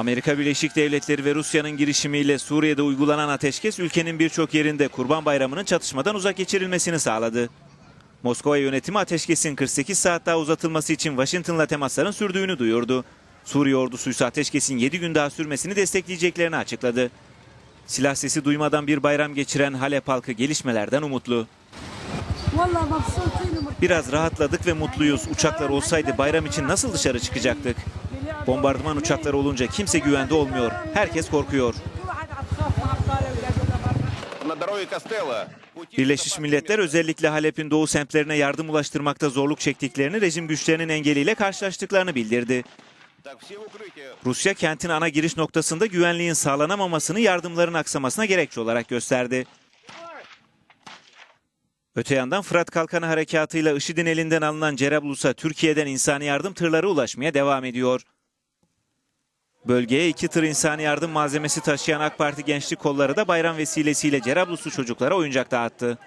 Amerika Birleşik Devletleri ve Rusya'nın girişimiyle Suriye'de uygulanan ateşkes ülkenin birçok yerinde Kurban Bayramı'nın çatışmadan uzak geçirilmesini sağladı. Moskova yönetimi ateşkesin 48 saat daha uzatılması için Washington'la temasların sürdüğünü duyurdu. Suriye ordusu ise ateşkesin 7 gün daha sürmesini destekleyeceklerini açıkladı. Silah sesi duymadan bir bayram geçiren Halep halkı gelişmelerden umutlu. Biraz rahatladık ve mutluyuz. Uçaklar olsaydı bayram için nasıl dışarı çıkacaktık? Bombardıman uçakları olunca kimse güvende olmuyor. Herkes korkuyor. Birleşmiş Milletler özellikle Halep'in doğu semtlerine yardım ulaştırmakta zorluk çektiklerini rejim güçlerinin engeliyle karşılaştıklarını bildirdi. Rusya kentin ana giriş noktasında güvenliğin sağlanamamasını yardımların aksamasına gerekçe olarak gösterdi. Öte yandan Fırat Kalkanı harekatıyla IŞİD'in elinden alınan Cerablus'a Türkiye'den insani yardım tırları ulaşmaya devam ediyor. Bölgeye iki tır insani yardım malzemesi taşıyan AK Parti gençlik kolları da bayram vesilesiyle Cerabluslu çocuklara oyuncak dağıttı.